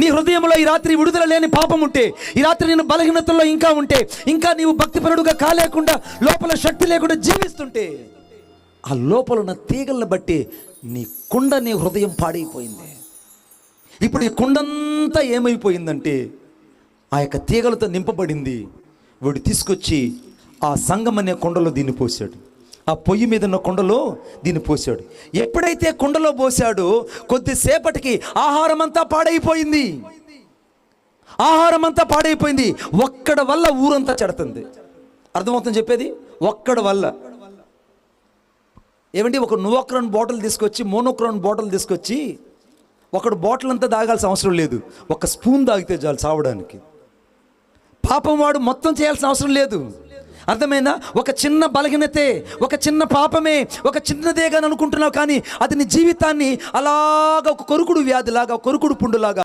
నీ హృదయంలో ఈ రాత్రి విడుదల లేని పాపం ఉంటే ఈ రాత్రి నేను బలహీనతల్లో ఇంకా ఉంటే ఇంకా నీవు భక్తిపరుడుగా కాలేకుండా లోపల శక్తి లేకుండా జీవిస్తుంటే ఆ లోపల ఉన్న తీగలను బట్టి నీ కుండ నీ హృదయం పాడైపోయింది. ఇప్పుడు ఈ కుండంతా ఏమైపోయిందంటే ఆ యొక్క తీగలతో నింపబడింది. వీడు తీసుకొచ్చి ఆ సంగం అనే కుండలో దీన్ని పోసాడు ఆ పొయ్యి మీద ఉన్న కుండలో దీన్ని పోసాడు. ఎప్పుడైతే కుండలో పోసాడో కొద్దిసేపటికి ఆహారం అంతా పాడైపోయింది. ఆహారం అంతా పాడైపోయింది. ఒక్కడ వల్ల ఊరంతా చెడుతుంది. అర్థమవుతుంది చెప్పేది? ఒక్కడ వల్ల. ఏమండి ఒక నువక్రాన్ బాటిల్ తీసుకొచ్చి మోనోక్రాన్ బాటిల్ తీసుకొచ్చి ఒకడు బాటిల్ అంతా తాగాల్సిన అవసరం లేదు. ఒక స్పూన్ తాగితే చాలు చావడానికి. పాపం వాడు మొత్తం చేయాల్సిన అవసరం లేదు. అర్థమైందా? ఒక చిన్న బలహీనతే ఒక చిన్న పాపమే ఒక చిన్నదేగా అనుకుంటున్నావు కానీ అది నీ జీవితాన్ని అలాగా ఒక కొరుకుడు వ్యాధిలాగా కొరుకుడు పుండులాగా